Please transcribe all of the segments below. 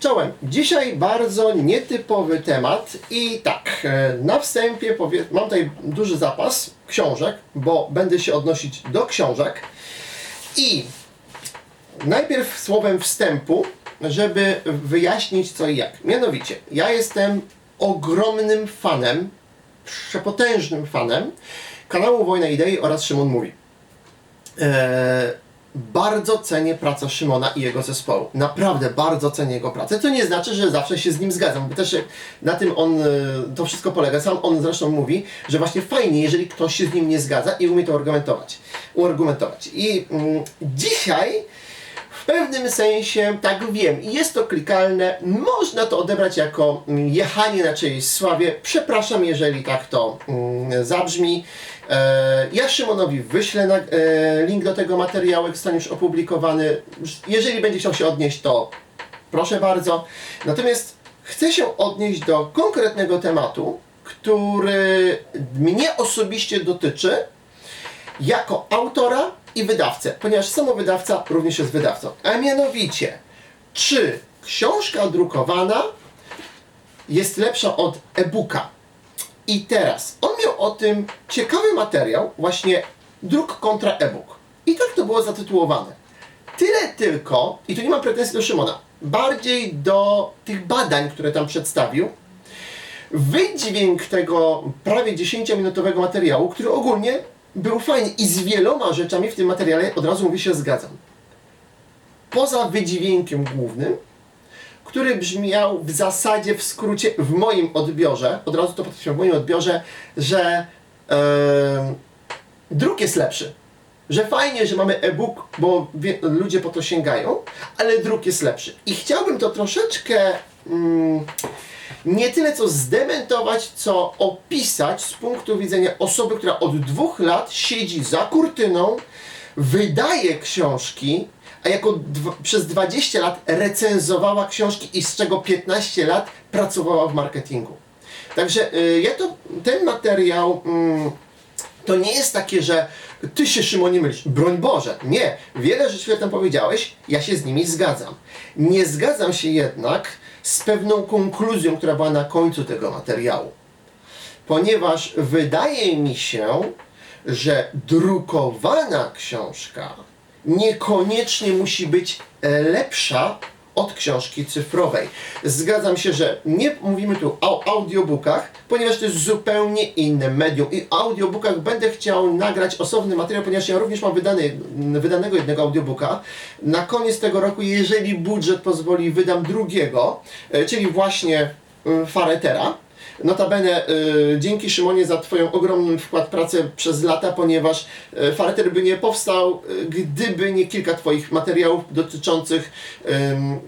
Czołem. Dzisiaj bardzo nietypowy temat i tak, e, na wstępie powie, mam tutaj duży zapas książek, bo będę się odnosić do książek i najpierw słowem wstępu, żeby wyjaśnić co i jak. Mianowicie, ja jestem ogromnym fanem, przepotężnym fanem kanału Wojna Idei oraz Szymon Mówi. Eee, bardzo cenię pracę Szymona i jego zespołu. Naprawdę bardzo cenię jego pracę. To nie znaczy, że zawsze się z nim zgadzam, bo też na tym on, e, to wszystko polega. Sam on zresztą mówi, że właśnie fajnie, jeżeli ktoś się z nim nie zgadza i umie to argumentować. Uargumentować. I mm, dzisiaj pewnym sensie, tak wiem, jest to klikalne, można to odebrać jako mm, jechanie na czyjejś sławie. Przepraszam, jeżeli tak to mm, zabrzmi. E, ja Szymonowi wyślę na, e, link do tego materiału, jak zostanie już opublikowany. Jeżeli będzie chciał się odnieść, to proszę bardzo. Natomiast chcę się odnieść do konkretnego tematu, który mnie osobiście dotyczy jako autora i wydawcę, ponieważ samo wydawca również jest wydawcą. A mianowicie, czy książka drukowana jest lepsza od e-booka? I teraz, on miał o tym ciekawy materiał, właśnie druk kontra e-book. I tak to było zatytułowane. Tyle tylko, i tu nie mam pretensji do Szymona, bardziej do tych badań, które tam przedstawił, wydźwięk tego prawie 10-minutowego materiału, który ogólnie był fajny i z wieloma rzeczami w tym materiale od razu mówię się zgadzam. Poza wydźwiękiem głównym, który brzmiał w zasadzie w skrócie w moim odbiorze, od razu to podkreślam w moim odbiorze, że e, druk jest lepszy. Że fajnie, że mamy e-book, bo wie, ludzie po to sięgają, ale druk jest lepszy. I chciałbym to troszeczkę mm, nie tyle co zdementować, co opisać z punktu widzenia osoby, która od dwóch lat siedzi za kurtyną, wydaje książki, a jako przez 20 lat recenzowała książki i z czego 15 lat pracowała w marketingu. Także y, ja to, ten materiał mm, to nie jest takie, że ty się Szymonie mylisz. Broń Boże, nie. Wiele rzeczy, tam powiedziałeś, ja się z nimi zgadzam. Nie zgadzam się jednak z pewną konkluzją, która była na końcu tego materiału. Ponieważ wydaje mi się, że drukowana książka niekoniecznie musi być e, lepsza od książki cyfrowej. Zgadzam się, że nie mówimy tu o audiobookach, ponieważ to jest zupełnie inne medium. I o audiobookach będę chciał nagrać osobny materiał, ponieważ ja również mam wydany, wydanego jednego audiobooka. Na koniec tego roku, jeżeli budżet pozwoli, wydam drugiego, e, czyli właśnie e, Faretera. Notabene y, dzięki Szymonie za Twoją ogromny wkład pracy przez lata, ponieważ y, Fareter by nie powstał, y, gdyby nie kilka Twoich materiałów dotyczących y,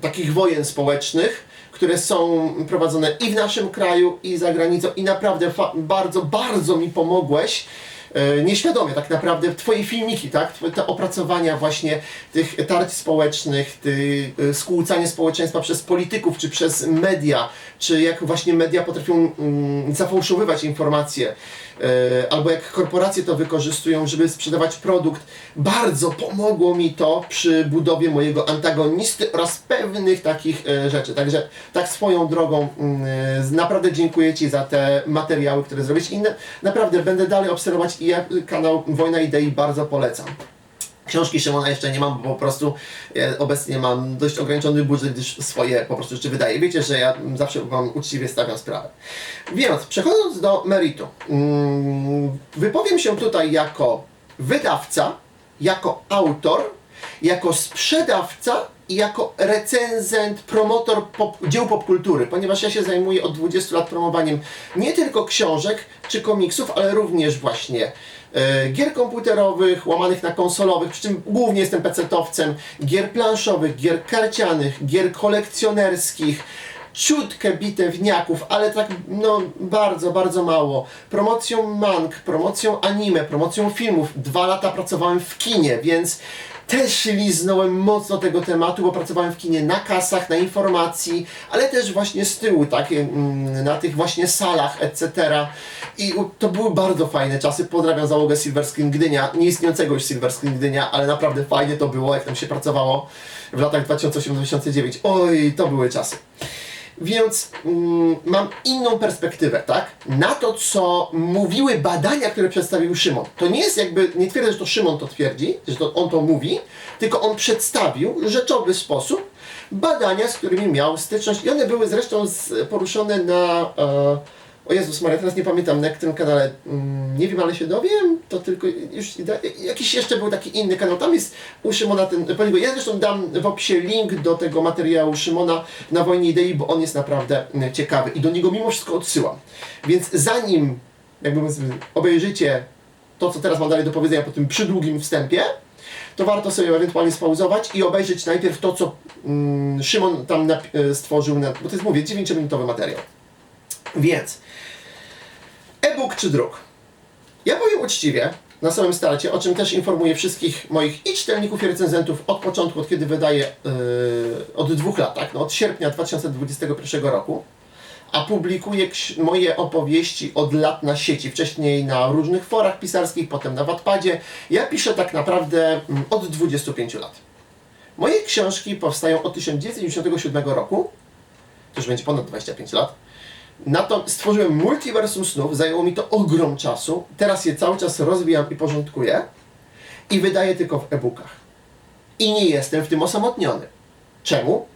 takich wojen społecznych które są prowadzone i w naszym kraju, i za granicą, i naprawdę bardzo, bardzo mi pomogłeś E, nieświadomie tak naprawdę Twoje filmiki, tak? Te opracowania właśnie tych tarć społecznych, ty, e, skłócanie społeczeństwa przez polityków, czy przez media, czy jak właśnie media potrafią mm, zafałszowywać informacje, e, albo jak korporacje to wykorzystują, żeby sprzedawać produkt. Bardzo pomogło mi to przy budowie mojego antagonisty oraz pewnych takich rzeczy. Także tak swoją drogą mm, naprawdę dziękuję Ci za te materiały, które zrobiłeś i naprawdę będę dalej obserwować i ja kanał Wojna Idei bardzo polecam. Książki Szymona jeszcze nie mam, bo po prostu ja obecnie mam dość ograniczony budżet, gdyż swoje po prostu rzeczy wydaję. Wiecie, że ja zawsze Wam uczciwie stawiam sprawę. Więc przechodząc do meritum, mm, wypowiem się tutaj jako wydawca, jako autor, jako sprzedawca i jako recenzent, promotor pop, dzieł popkultury, ponieważ ja się zajmuję od 20 lat promowaniem nie tylko książek czy komiksów, ale również właśnie e, gier komputerowych, łamanych na konsolowych, przy czym głównie jestem pecetowcem, gier planszowych, gier karcianych, gier kolekcjonerskich, ciutkę bitewniaków, ale tak no bardzo, bardzo mało. Promocją mang, promocją anime, promocją filmów. Dwa lata pracowałem w kinie, więc też liznąłem mocno tego tematu, bo pracowałem w kinie na kasach, na informacji, ale też właśnie z tyłu, tak, na tych właśnie salach, etc. I to były bardzo fajne czasy. Pozdrawiam załogę Silver Screen Gdynia, nieistniejącego już Silver Screen Gdynia, ale naprawdę fajnie to było, jak tam się pracowało w latach 2008-2009. Oj, to były czasy. Więc mm, mam inną perspektywę, tak? Na to, co mówiły badania, które przedstawił Szymon. To nie jest jakby, nie twierdzę, że to Szymon to twierdzi, że to on to mówi, tylko on przedstawił rzeczowy sposób badania, z którymi miał styczność i one były zresztą z, poruszone na... E, o Jezus Maria, teraz nie pamiętam na którym kanale, mm, nie wiem, ale się dowiem, to tylko już jakiś jeszcze był taki inny kanał, tam jest u Szymona ten poligon. Ja zresztą dam w opisie link do tego materiału Szymona na Wojnie Idei, bo on jest naprawdę mm, ciekawy i do niego mimo wszystko odsyłam. Więc zanim jakby obejrzycie to, co teraz mam dalej do powiedzenia po tym przydługim wstępie, to warto sobie ewentualnie spauzować i obejrzeć najpierw to, co mm, Szymon tam e, stworzył, na, bo to jest, mówię, 9-minutowy materiał. Więc e-book czy druk? Ja powiem uczciwie, na samym starcie, o czym też informuję wszystkich moich i czytelników, i recenzentów od początku, od kiedy wydaję, yy, od dwóch lat, tak? no, od sierpnia 2021 roku, a publikuję moje opowieści od lat na sieci, wcześniej na różnych forach pisarskich, potem na Wattpadzie. Ja piszę tak naprawdę mm, od 25 lat. Moje książki powstają od 1997 roku, to już będzie ponad 25 lat. Na to stworzyłem multiversum snów, zajęło mi to ogrom czasu. Teraz je cały czas rozwijam i porządkuję i wydaję tylko w e-bookach. I nie jestem w tym osamotniony. Czemu?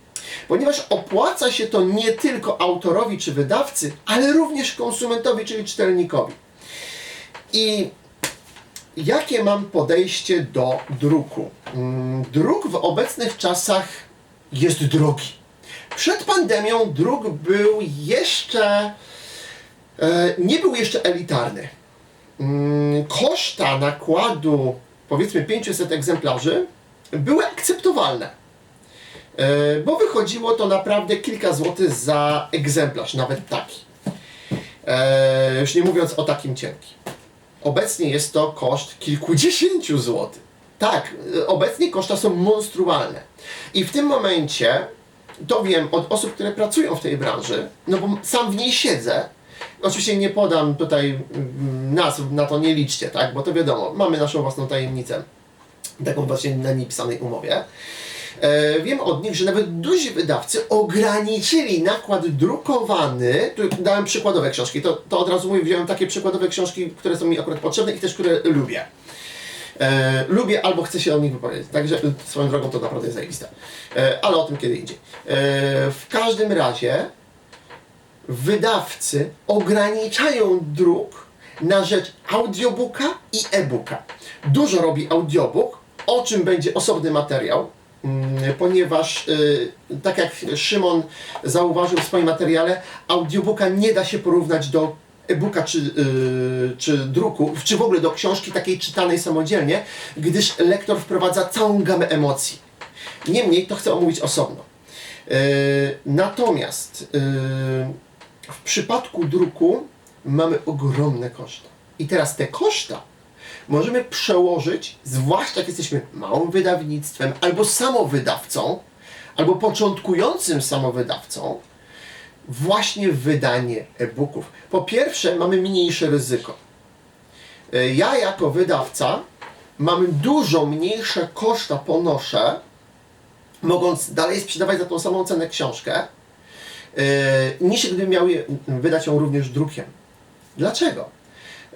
Ponieważ opłaca się to nie tylko autorowi czy wydawcy, ale również konsumentowi, czyli czytelnikowi. I jakie mam podejście do druku? Mm, Druk w obecnych czasach jest drogi. Przed pandemią druk był jeszcze. E, nie był jeszcze elitarny. Mm, koszta nakładu, powiedzmy 500 egzemplarzy, były akceptowalne. E, bo wychodziło to naprawdę kilka złotych za egzemplarz, nawet taki. E, już nie mówiąc o takim cienkim. Obecnie jest to koszt kilkudziesięciu złotych. Tak, obecnie koszta są monstrualne. I w tym momencie, to wiem od osób, które pracują w tej branży, no bo sam w niej siedzę. Oczywiście nie podam tutaj mm, nazw, na to nie liczcie, tak? Bo to wiadomo, mamy naszą własną tajemnicę. Taką właśnie na niepisanej umowie. E, wiem od nich, że nawet duzi wydawcy ograniczyli nakład drukowany. Tu dałem przykładowe książki. To, to od razu mówię, wziąłem takie przykładowe książki, które są mi akurat potrzebne i też, które lubię. E, lubię albo chcę się o nich wypowiedzieć. Także e, swoją drogą to naprawdę jest zajebiste. E, ale o tym kiedy indziej. E, w każdym razie wydawcy ograniczają druk na rzecz audiobooka i e-booka. Dużo robi audiobook, o czym będzie osobny materiał, mm, ponieważ y, tak jak Szymon zauważył w swoim materiale, audiobooka nie da się porównać do e-booka czy, y, czy druku, czy w ogóle do książki takiej czytanej samodzielnie, gdyż lektor wprowadza całą gamę emocji. Niemniej to chcę omówić osobno. Yy, Natomiast yy, w przypadku druku mamy ogromne koszta. I teraz te koszta możemy przełożyć, zwłaszcza jak jesteśmy małym wydawnictwem, albo samowydawcą, albo początkującym samowydawcą, właśnie wydanie e-booków. Po pierwsze, mamy mniejsze ryzyko. Yy, Ja jako wydawca mamy dużo mniejsze koszta ponoszę, mogąc dalej sprzedawać za tą samą cenę książkę, yy, niż gdybym miał je, wydać ją również drukiem. Dlaczego?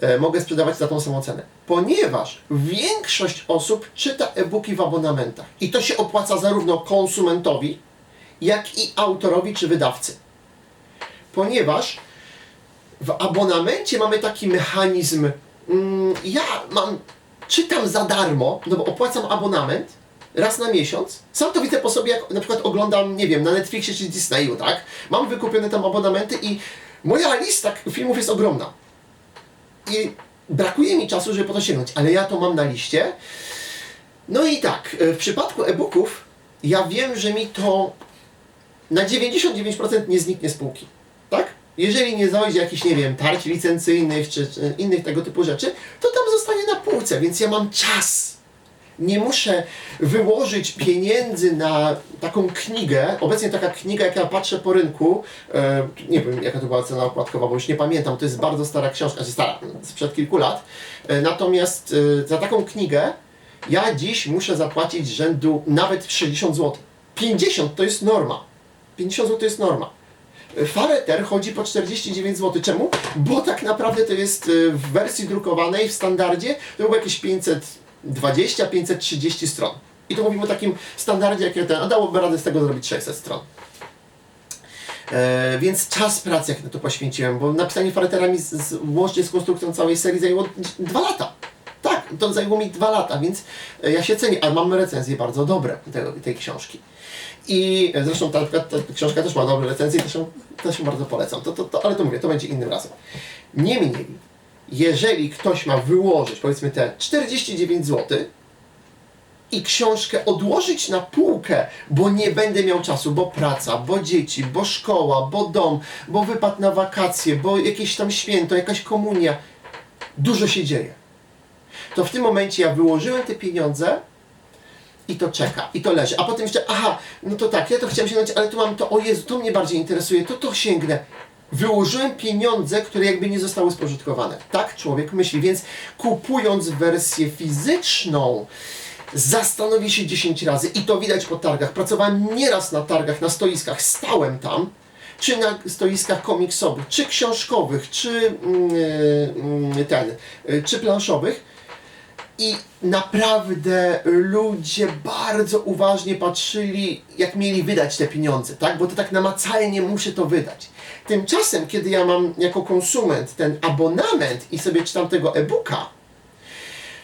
Yy, mogę sprzedawać za tą samą cenę? Ponieważ większość osób czyta e-booki w abonamentach i to się opłaca zarówno konsumentowi, jak i autorowi czy wydawcy. Ponieważ w abonamencie mamy taki mechanizm, mm, ja mam, czytam za darmo, no bo opłacam abonament raz na miesiąc. Sam to widzę po sobie, jak na przykład oglądam, nie wiem, na Netflixie czy Disneyu, tak? Mam wykupione tam abonamenty i moja lista filmów jest ogromna. I brakuje mi czasu, żeby po to sięgnąć, ale ja to mam na liście. No i tak, w przypadku e-booków ja wiem, że mi to na 99% nie zniknie z półki. Tak? Jeżeli nie dojdzie jakichś, nie wiem, tarć licencyjnych czy, czy innych tego typu rzeczy, to tam zostanie na półce, więc ja mam czas Nie muszę wyłożyć pieniędzy na taką knigę. Obecnie taka kniga, jak ja patrzę po rynku, e, nie wiem jaka to była cena okładkowa, bo już nie pamiętam, to jest bardzo stara książka, znaczy stara, sprzed kilku lat. E, natomiast e, za taką knigę ja dziś muszę zapłacić rzędu nawet 60 zł. 50 to jest norma. 50 zł to jest norma. Fareter chodzi po 49 zł. Czemu? Bo tak naprawdę to jest y, w wersji drukowanej, w standardzie, to było jakieś 520-530 stron. I to mówimy o takim standardzie, jak ten, a dałoby radę z tego zrobić 600 stron. E, więc czas pracy, jak na to poświęciłem, bo napisanie faretera mi z, łącznie z konstrukcją całej serii zajęło dwa lata. Tak, to zajęło mi dwa lata, więc e, ja się cenię, ale mam recenzje bardzo dobre tej książki. I zresztą ta, ta, ta książka też ma dobre recenzje, też ją, też bardzo polecam. To, to, to, ale to mówię, to będzie innym razem. Niemniej, jeżeli ktoś ma wyłożyć, powiedzmy te 49 zł, i książkę odłożyć na półkę, bo nie będę miał czasu, bo praca, bo dzieci, bo szkoła, bo dom, bo wypad na wakacje, bo jakieś tam święto, jakaś komunia. Dużo się dzieje. To w tym momencie ja wyłożyłem te pieniądze i to czeka, i to leży. A potem jeszcze, aha, no to tak, ja to chciałem sięgnąć, ale tu mam to, o Jezu, to mnie bardziej interesuje, to to sięgnę. Wyłożyłem pieniądze, które jakby nie zostały spożytkowane. Tak człowiek myśli, więc kupując wersję fizyczną, zastanowi się 10 razy i to widać po targach. Pracowałem nieraz na targach, na stoiskach, stałem tam, czy na stoiskach komiksowych, czy książkowych, czy mm, ten, y, czy planszowych. I naprawdę ludzie bardzo uważnie patrzyli, jak mieli wydać te pieniądze, tak? Bo to tak namacalnie muszę to wydać. Tymczasem, kiedy ja mam jako konsument ten abonament i sobie czytam tego e-booka,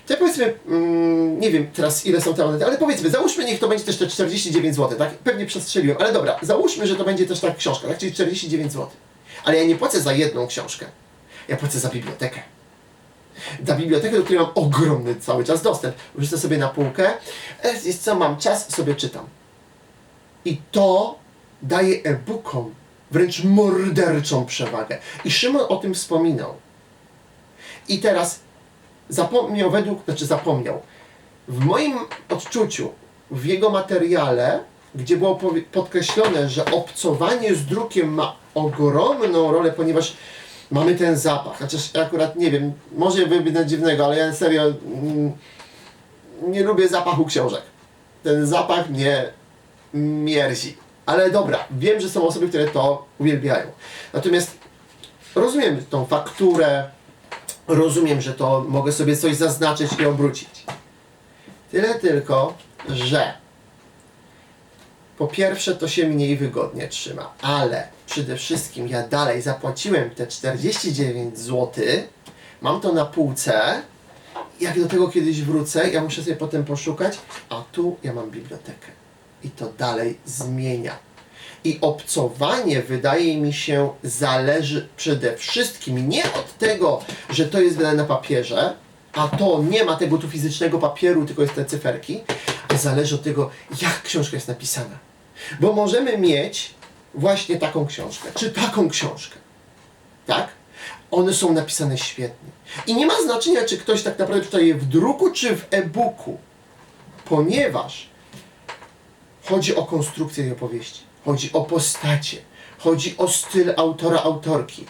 to ja powiedzmy, mm, nie wiem teraz ile są te abonamenty, ale powiedzmy, załóżmy niech to będzie też te 49 zł, tak? Pewnie przestrzeliłem, ale dobra, załóżmy, że to będzie też ta książka, tak? Czyli 49 zł. Ale ja nie płacę za jedną książkę. Ja płacę za bibliotekę. Za bibliotekę, do której mam ogromny cały czas dostęp. Wrzucę sobie na półkę, e, jest co, mam czas, sobie czytam. I to daje e-bookom wręcz morderczą przewagę. I Szymon o tym wspominał. I teraz zapomniał według, znaczy zapomniał. W moim odczuciu, w jego materiale, gdzie było podkreślone, że obcowanie z drukiem ma ogromną rolę, ponieważ mamy ten zapach. Chociaż ja akurat nie wiem, może wyjdę dziwnego, ale ja serio mm, nie lubię zapachu książek. Ten zapach mnie mierzi. Ale dobra, wiem, że są osoby, które to uwielbiają. Natomiast rozumiem tą fakturę, rozumiem, że to mogę sobie coś zaznaczyć i obrócić. Tyle tylko, że po pierwsze to się mniej wygodnie trzyma, ale przede wszystkim ja dalej zapłaciłem te 49 zł, mam to na półce, jak do tego kiedyś wrócę, ja muszę sobie potem poszukać, a tu ja mam bibliotekę. I to dalej zmienia. I obcowanie, wydaje mi się, zależy przede wszystkim nie od tego, że to jest wydane na papierze, a to nie ma tego tu fizycznego papieru, tylko jest te cyferki, ale zależy od tego, jak książka jest napisana. Bo możemy mieć właśnie taką książkę, czy taką książkę. Tak? One są napisane świetnie. I nie ma znaczenia, czy ktoś tak naprawdę czyta je w druku, czy w e-booku. Ponieważ Chodzi o konstrukcję tej opowieści, chodzi o postacie, chodzi o styl autora, autorki.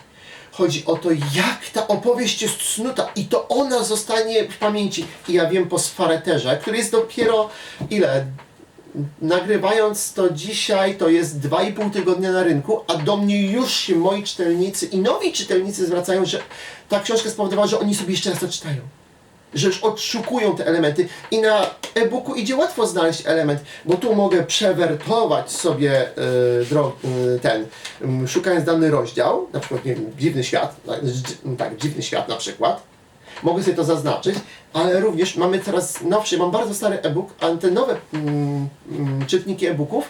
Chodzi o to, jak ta opowieść jest snuta i to ona zostanie w pamięci. I ja wiem po Sfareterze, który jest dopiero ile? Nagrywając to dzisiaj, to jest 2,5 tygodnia na rynku, a do mnie już się moi czytelnicy i nowi czytelnicy zwracają, że ta książka spowodowała, że oni sobie jeszcze raz to czytają. Że już odszukują te elementy i na e-booku idzie łatwo znaleźć element, bo tu mogę przewertować sobie dro, y, ten, szukając dany rozdział, na przykład, nie wiem, dziwny świat, tak, tak, dziwny świat na przykład, mogę sobie to zaznaczyć, ale również mamy coraz nowszy, mam bardzo stary e-book, a te nowe mm, mm, czytniki e-booków,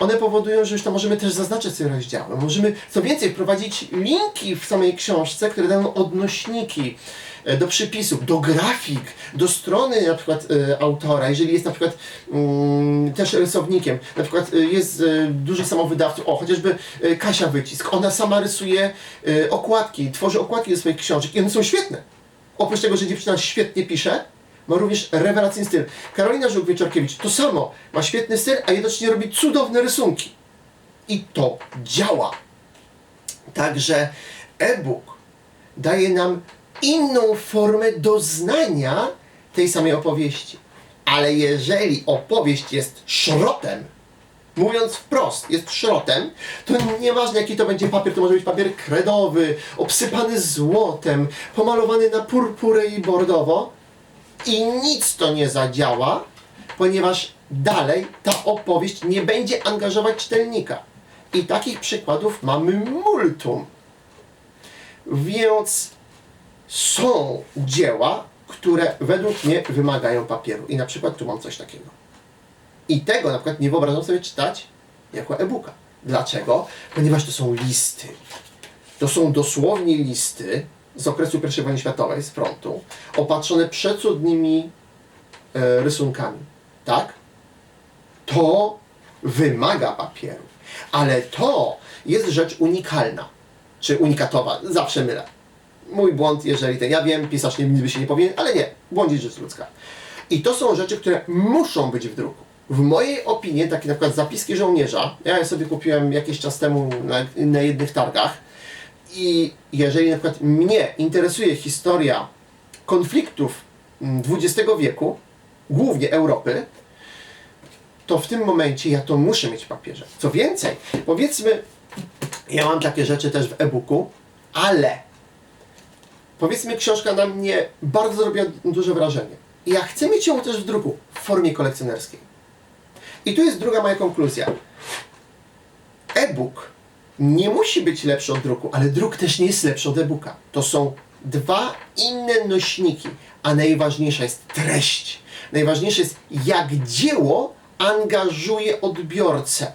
one powodują, że już tam możemy też zaznaczyć sobie rozdziały. Możemy, co więcej, wprowadzić linki w samej książce, które dają odnośniki e, do przypisów, do grafik, do strony na przykład e, autora, jeżeli jest na przykład mm, też rysownikiem. Na przykład e, jest e, dużo samowydawców, o chociażby Kasia Wycisk, ona sama rysuje okładki, tworzy okładki do swoich książek i one są świetne. Oprócz tego, że dziewczyna świetnie pisze, ma również rewelacyjny styl. Karolina Żuk-Wieczorkiewicz to samo, ma świetny styl, a jednocześnie robi cudowne rysunki. I to działa. Także e-book daje nam inną formę doznania tej samej opowieści. Ale jeżeli opowieść jest szrotem, mówiąc wprost, jest szrotem, to nieważne jaki to będzie papier, to może być papier kredowy, obsypany złotem, pomalowany na purpurę i bordowo i nic to nie zadziała, ponieważ dalej ta opowieść nie będzie angażować czytelnika. I takich przykładów mamy multum. Więc są dzieła, które według mnie wymagają papieru. I na przykład tu mam coś takiego. I tego na przykład nie wyobrażam sobie czytać jako e-booka. Dlaczego? Ponieważ to są listy. To są dosłownie listy z okresu I wojny światowej, z frontu, opatrzone przecudnymi e, rysunkami. Tak? To wymaga papieru. Ale to jest rzecz unikalna. Czy unikatowa. Zawsze mylę. Mój błąd, jeżeli ten. Ja wiem, pisarz nie, by się nie powinien, ale nie. Błądzić rzecz ludzka. I to są rzeczy, które muszą być w druku. W mojej opinii, takie na przykład zapiski żołnierza, ja je sobie kupiłem jakiś czas temu na, na jednych targach. I jeżeli na przykład mnie interesuje historia konfliktów mm, XX wieku, głównie Europy, to w tym momencie ja to muszę mieć w papierze. Co więcej, powiedzmy, ja mam takie rzeczy też w e-booku, ale powiedzmy książka na mnie bardzo zrobiła duże wrażenie. I ja chcę mieć ją też w druku, w formie kolekcjonerskiej. I tu jest druga moja konkluzja. E-book nie musi być lepszy od druku, ale druk też nie jest lepszy od e-booka. To są dwa inne nośniki, a najważniejsza jest treść. Najważniejsze jest, jak dzieło angażuje odbiorcę.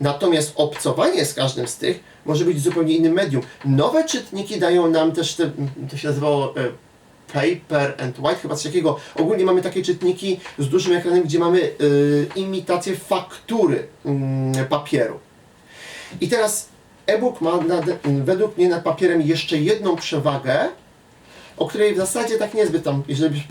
Natomiast obcowanie z każdym z tych może być zupełnie innym medium. Nowe czytniki dają nam też te, to się nazywało e, paper and white, chyba coś takiego. Ogólnie mamy takie czytniki z dużym ekranem, gdzie mamy e, imitację faktury mm, papieru. I teraz e-book ma nad, według mnie nad papierem jeszcze jedną przewagę, o której w zasadzie tak niezbyt tam, jeżeli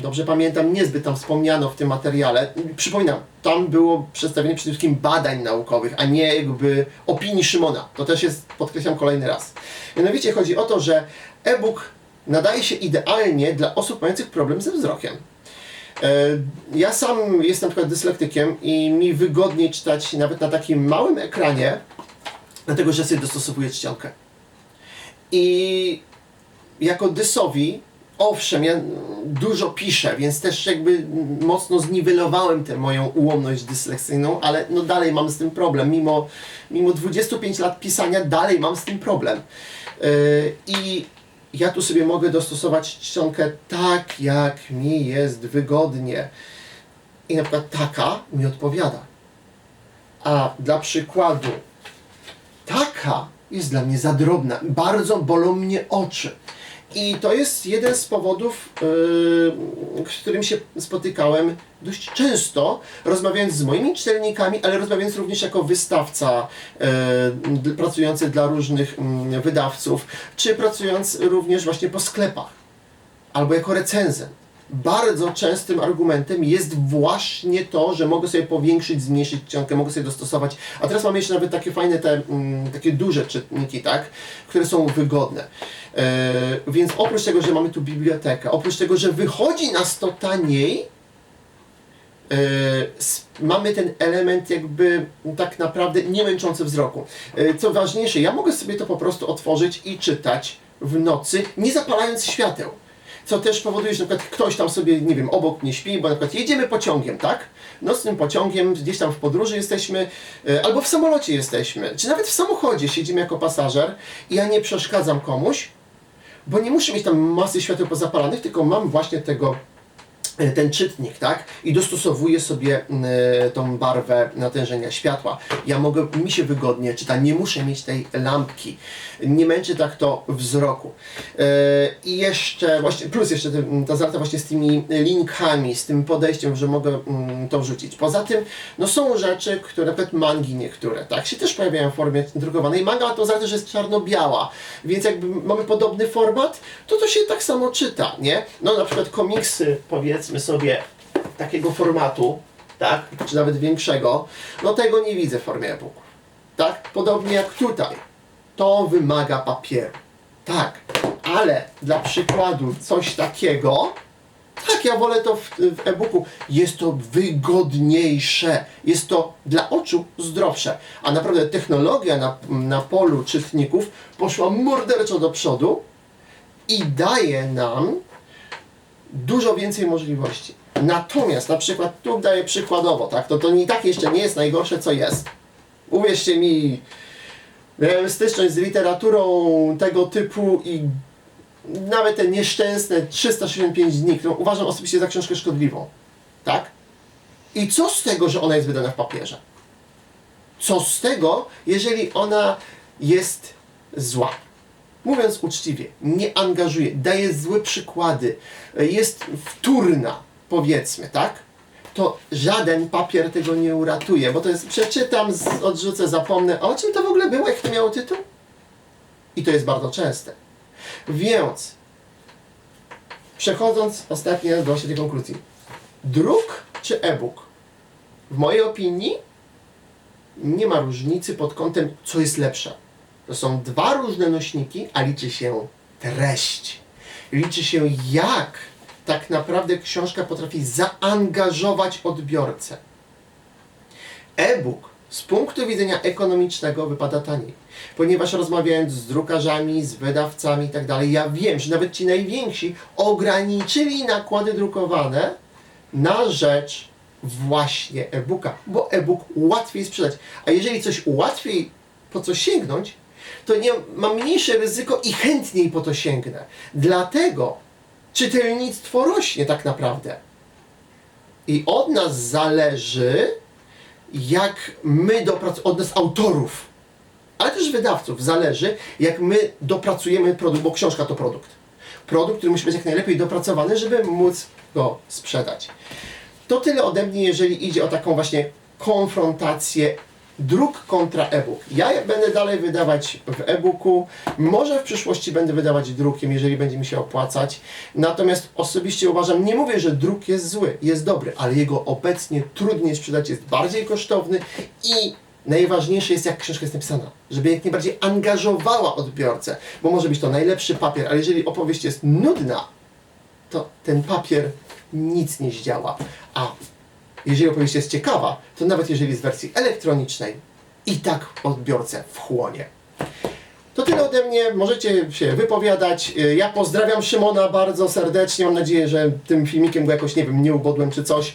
dobrze pamiętam, niezbyt tam wspomniano w tym materiale. Przypominam, tam było przedstawienie przede wszystkim badań naukowych, a nie jakby opinii Szymona. To też jest, podkreślam kolejny raz. Mianowicie chodzi o to, że e-book nadaje się idealnie dla osób mających problem ze wzrokiem. E, Ja sam jestem na przykład dyslektykiem i mi wygodniej czytać nawet na takim małym ekranie, dlatego że sobie dostosowuję czcionkę. I jako dysowi, owszem, ja dużo piszę, więc też jakby mocno zniwelowałem tę moją ułomność dysleksyjną, ale no dalej mam z tym problem. Mimo, mimo 25 lat pisania, dalej mam z tym problem. Yy, I ja tu sobie mogę dostosować czcionkę tak, jak mi jest wygodnie. I na przykład taka mi odpowiada. A dla przykładu, taka jest dla mnie za drobna. Bardzo bolą mnie oczy. I to jest jeden z powodów, yy, z którym się spotykałem dość często, rozmawiając z moimi czytelnikami, ale rozmawiając również jako wystawca yy, pracujący dla różnych mm, wydawców, czy pracując również właśnie po sklepach, albo jako recenzent. Bardzo częstym argumentem jest właśnie to, że mogę sobie powiększyć, zmniejszyć czcionkę, mogę sobie dostosować. A teraz mamy jeszcze nawet takie fajne, te, mm, takie duże czytniki, tak, które są wygodne. E, więc oprócz tego, że mamy tu bibliotekę, oprócz tego, że wychodzi nas to taniej, e, mamy ten element jakby tak naprawdę nie męczący wzroku. E, Co ważniejsze, ja mogę sobie to po prostu otworzyć i czytać w nocy, nie zapalając świateł. Co też powoduje, że na przykład ktoś tam sobie, nie wiem, obok nie śpi, bo na przykład jedziemy pociągiem, tak? Nocnym pociągiem, gdzieś tam w podróży jesteśmy, e, albo w samolocie jesteśmy, czy nawet w samochodzie siedzimy jako pasażer i ja nie przeszkadzam komuś, bo nie muszę mieć tam masy świateł pozapalanych, tylko mam właśnie tego ten czytnik, tak? I dostosowuję sobie e, tą barwę natężenia światła. Ja mogę, mi się wygodnie czyta, nie muszę mieć tej lampki. Nie męczy tak to wzroku. E, I jeszcze, właśnie, plus jeszcze ten- ta zaleta właśnie z tymi linkami, z tym podejściem, że mogę mm, to wrzucić. Poza tym, no są rzeczy, które, nawet mangi niektóre, tak, się też pojawiają w formie drukowanej. Manga ma to zaletę, że jest czarno-biała, więc jakby mamy podobny format, to to się tak samo czyta, nie? No na przykład komiksy, powiedzmy sobie, takiego formatu, tak, czy nawet większego, no tego nie widzę w formie e-booków, tak? Podobnie jak tutaj. To wymaga papieru. Tak, ale dla przykładu coś takiego, tak, ja wolę to w, w e-booku. Jest to wygodniejsze, jest to dla oczu zdrowsze. A naprawdę technologia na, na polu czytników poszła morderczo do przodu i daje nam dużo więcej możliwości. Natomiast na przykład tu daję przykładowo, tak, to, to nie tak jeszcze nie jest najgorsze, co jest. Uwierzcie mi, miałem styczność z literaturą tego typu i nawet te nieszczęsne 365 dni, którą uważam osobiście za książkę szkodliwą. Tak? I co z tego, że ona jest wydana w papierze? Co z tego, jeżeli ona jest zła? Mówiąc uczciwie, nie angażuje, daje złe przykłady, jest wtórna, powiedzmy, tak? To żaden papier tego nie uratuje, bo to jest, przeczytam, odrzucę, zapomnę, a o czym to w ogóle było, jak to miało tytuł? I to jest bardzo częste. Więc przechodząc ostatnio do właśnie tej konkluzji. Druk czy e-book? W mojej opinii nie ma różnicy pod kątem, co jest lepsze. To są dwa różne nośniki, a liczy się treść. Liczy się, jak tak naprawdę książka potrafi zaangażować odbiorcę. E-book z punktu widzenia ekonomicznego wypada taniej, ponieważ rozmawiając z drukarzami, z wydawcami i tak ja wiem, że nawet ci najwięksi ograniczyli nakłady drukowane na rzecz właśnie e-booka, bo e-book łatwiej sprzedać. A jeżeli coś łatwiej po co sięgnąć, to nie, mam mniejsze ryzyko i chętniej po to sięgnę. Dlatego czytelnictwo rośnie tak naprawdę. I od nas zależy, jak my dopracujemy, od nas autorów, ale też wydawców, zależy, jak my dopracujemy produkt, bo książka to produkt. Produkt, który musi być jak najlepiej dopracowany, żeby móc go sprzedać. To tyle ode mnie, jeżeli idzie o taką właśnie konfrontację druk kontra e-book. Ja będę dalej wydawać w e-booku, może w przyszłości będę wydawać drukiem, jeżeli będzie mi się opłacać. Natomiast osobiście uważam, nie mówię, że druk jest zły, jest dobry, ale jego obecnie trudniej sprzedać, jest bardziej kosztowny i najważniejsze jest, jak książka jest napisana, żeby jak najbardziej angażowała odbiorcę, bo może być to najlepszy papier, ale jeżeli opowieść jest nudna, to ten papier nic nie zdziała. A jeżeli opowieść jest ciekawa, to nawet jeżeli jest w wersji elektronicznej, i tak odbiorcę wchłonie. To tyle ode mnie, możecie się wypowiadać. Ja pozdrawiam Szymona bardzo serdecznie. Mam nadzieję, że tym filmikiem go jakoś, nie wiem, nie ubodłem czy coś.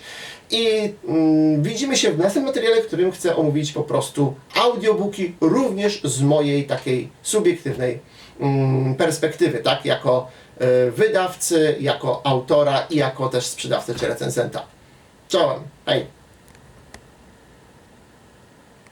I mm, widzimy się w następnym materiale, w którym chcę omówić po prostu audiobooki, również z mojej takiej subiektywnej mm, perspektywy, tak? Jako y, wydawcy, jako autora i jako też sprzedawcy czy recenzenta. Czołem, hej!